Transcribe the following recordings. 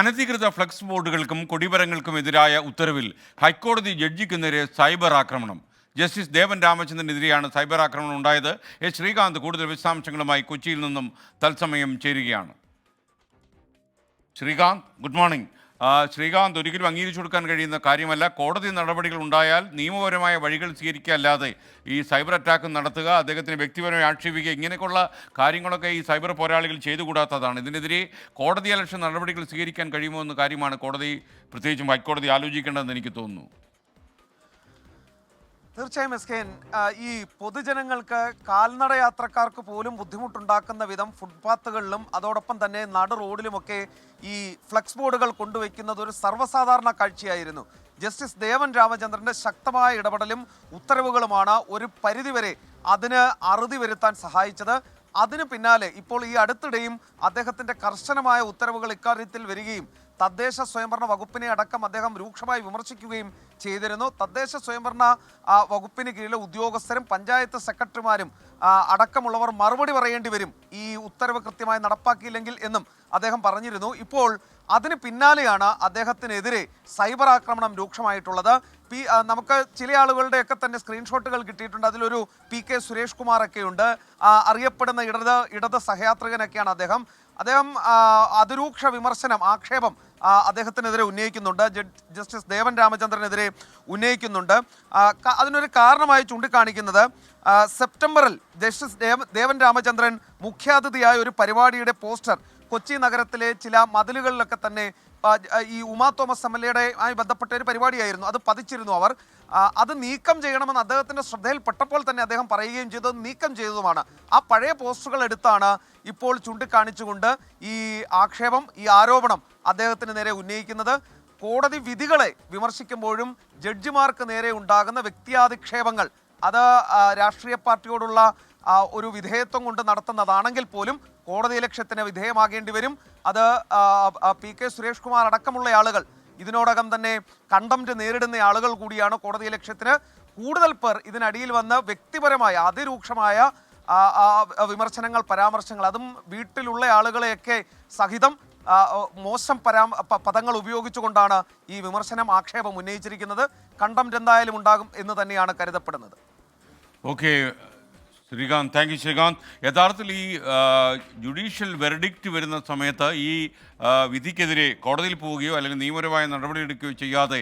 അനധികൃത ഫ്ലക്സ് ബോർഡുകൾക്കും കൊടിമരങ്ങൾക്കും എതിരായ ഉത്തരവിൽ ഹൈക്കോടതി ജഡ്ജിക്ക് നേരെ സൈബർ ആക്രമണം. ജസ്റ്റിസ് ദേവൻ രാമചന്ദ്രനെതിരെയാണ് സൈബർ ആക്രമണം ഉണ്ടായത്. എസ് ശ്രീകാന്ത് കൂടുതൽ വിശദാംശങ്ങളുമായി കൊച്ചിയിൽ നിന്നും തത്സമയം ചേരുകയാണ്. Srikanth good morning. ശ്രീകാന്ത് ഒരിക്കലും അംഗീകരിച്ചു കൊടുക്കാൻ കഴിയുന്ന കാര്യമല്ല. കോടതി നടപടികൾ ഉണ്ടായാൽ നിയമപരമായ വഴികൾ സ്വീകരിക്കുക അല്ലാതെ ഈ സൈബർ അറ്റാക്ക് നടത്തുക അദ്ദേഹത്തിന് വ്യക്തിപരമായി ആക്ഷേപിക്കുക ഇങ്ങനെയൊക്കെയുള്ള കാര്യങ്ങളൊക്കെ ഈ സൈബർ പോരാളികൾ ചെയ്തുകൂടാത്തതാണ്. ഇതിനെതിരെ കോടതി അലക്ഷ്യ നടപടികൾ സ്വീകരിക്കാൻ കഴിയുമോ എന്ന കാര്യമാണ് കോടതി പ്രത്യേകിച്ചും ഹൈക്കോടതി ആലോചിക്കേണ്ടതെന്ന് എനിക്ക് തോന്നുന്നു. തീർച്ചയായും എസ് കെ ഈ പൊതുജനങ്ങൾക്ക് കാൽനട യാത്രക്കാർക്ക് പോലും ബുദ്ധിമുട്ടുണ്ടാക്കുന്ന വിധം ഫുട്പാത്തുകളിലും അതോടൊപ്പം തന്നെ നട റോഡിലുമൊക്കെ ഈ ഫ്ലക്സ് ബോർഡുകൾ കൊണ്ടുവയ്ക്കുന്നത് ഒരു സർവസാധാരണ കാഴ്ചയായിരുന്നു. ജസ്റ്റിസ് ദേവൻ രാമചന്ദ്രന്റെ ശക്തമായ ഇടപെടലും ഉത്തരവുകളുമാണ് ഒരു പരിധിവരെ അതിന് അറുതി വരുത്താൻ സഹായിച്ചത്. അതിന് പിന്നാലെ ഇപ്പോൾ ഈ അടുത്തിടെയും അദ്ദേഹത്തിന്റെ കർശനമായ ഉത്തരവുകൾ ഇക്കാര്യത്തിൽ വരികയും തദ്ദേശ സ്വയംഭരണ വകുപ്പിനെ അടക്കം അദ്ദേഹം രൂക്ഷമായി വിമർശിക്കുകയും ചെയ്തിരുന്നു. തദ്ദേശ സ്വയംഭരണ വകുപ്പിന് കീഴിലെ ഉദ്യോഗസ്ഥരും പഞ്ചായത്ത് സെക്രട്ടറിമാരും അടക്കമുള്ളവർ മറുപടി പറയേണ്ടി വരും. ഈ ഉത്തരവ് കൃത്യമായി നടപ്പാക്കിയില്ലെങ്കിൽ എന്നും അദ്ദേഹം പറഞ്ഞിരുന്നു. ഇപ്പോൾ അതിന് പിന്നാലെയാണ് അദ്ദേഹത്തിനെതിരെ സൈബർ ആക്രമണം രൂക്ഷമായിട്ടുള്ളത്. പി നമുക്ക് ചില ആളുകളുടെയൊക്കെ തന്നെ സ്ക്രീൻഷോട്ടുകൾ കിട്ടിയിട്ടുണ്ട്. അതിലൊരു പി കെ സുരേഷ് കുമാറൊക്കെ ഉണ്ട്. അറിയപ്പെടുന്ന ഇടത് ഇടത് സഹയാത്രികനൊക്കെയാണ് അദ്ദേഹം. അദ്ദേഹം അതിരൂക്ഷ വിമർശനം ആക്ഷേപം അദ്ദേഹത്തിനെതിരെ ഉന്നയിക്കുന്നുണ്ട്. ജസ്റ്റിസ് ദേവൻ രാമചന്ദ്രനെതിരെ ഉന്നയിക്കുന്നുണ്ട്. അതിനൊരു കാരണമായി ചൂണ്ടിക്കാണിക്കുന്നത് സെപ്റ്റംബറിൽ ജസ്റ്റിസ് ദേവൻ രാമചന്ദ്രൻ മുഖ്യാതിഥിയായ ഒരു പരിപാടിയുടെ പോസ്റ്റർ കൊച്ചി നഗരത്തിലെ ചില മതിലുകളിലൊക്കെ തന്നെ ഈ ഉമാ തോമസ് എം എൽ എയുടെ ആയി ബന്ധപ്പെട്ട ഒരു പരിപാടിയായിരുന്നു. അത് പതിച്ചിരുന്നു അവർ. അത് നീക്കം ചെയ്യണമെന്ന് അദ്ദേഹത്തിന്റെ ശ്രദ്ധയിൽപ്പെട്ടപ്പോൾ തന്നെ അദ്ദേഹം പറയുകയും ചെയ്തത് നീക്കം ചെയ്തതുമാണ്. ആ പഴയ പോസ്റ്ററുകൾ എടുത്താണ് ഇപ്പോൾ ചൂണ്ടിക്കാണിച്ചുകൊണ്ട് ഈ ആക്ഷേപം ഈ ആരോപണം അദ്ദേഹത്തിന് നേരെ ഉന്നയിക്കുന്നത്. കോടതി വിധികളെ വിമർശിക്കുമ്പോഴും ജഡ്ജിമാർക്ക് നേരെ ഉണ്ടാകുന്ന വ്യക്തിയാധിക്ഷേപങ്ങൾ. അത് രാഷ്ട്രീയ പാർട്ടിയോടുള്ള ഒരു വിധേയത്വം കൊണ്ട് നടത്തുന്നതാണെങ്കിൽ പോലും കോടതി ലക്ഷ്യത്തിന് വിധേയമാകേണ്ടി വരും. അത് പി കെ സുരേഷ് കുമാർ അടക്കമുള്ള ആളുകൾ ഇതിനോടകം തന്നെ കണ്ടംറ്റ് നേരിടുന്ന ആളുകൾ കൂടിയാണ് കോടതി ലക്ഷ്യത്തിന്. കൂടുതൽ പേർ ഇതിനടിയിൽ വന്ന് വ്യക്തിപരമായ അതിരൂക്ഷമായ വിമർശനങ്ങൾ പരാമർശങ്ങൾ അതും വീട്ടിലുള്ള ആളുകളെയൊക്കെ സഹിതം മോശം പരാ പദങ്ങൾ ഉപയോഗിച്ചുകൊണ്ടാണ് ഈ വിമർശനം ആക്ഷേപം ഉന്നയിച്ചിരിക്കുന്നത്. കണ്ടംറ്റ് എന്തായാലും ഉണ്ടാകും എന്ന് തന്നെയാണ് കരുതപ്പെടുന്നത്. Okay. Srikanth thank you Srikanth. യഥാർത്ഥത്തിൽ ഈ ജുഡീഷ്യൽ വെർഡിക്റ്റ് വരുന്ന സമയത്ത് ഈ വിധിക്കെതിരെ കോടതിയിൽ പോവുകയോ അല്ലെങ്കിൽ നിയമപരമായ നടപടിയെടുക്കുകയോ ചെയ്യാതെ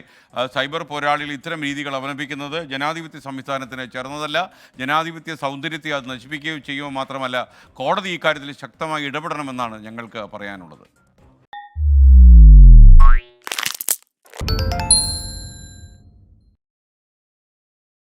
സൈബർ പോരാളികൾ ഇത്തരം രീതികൾ അവലംബിക്കുന്നത് ജനാധിപത്യ സംവിധാനത്തിന് ചേർന്നതല്ല. ജനാധിപത്യ സൗന്ദര്യത്തെ അത് നശിപ്പിക്കുകയോ ചെയ്യുമോ മാത്രമല്ല കോടതി ഇക്കാര്യത്തിൽ ശക്തമായി ഇടപെടണമെന്നാണ് ഞങ്ങൾക്ക് പറയാനുള്ളത്.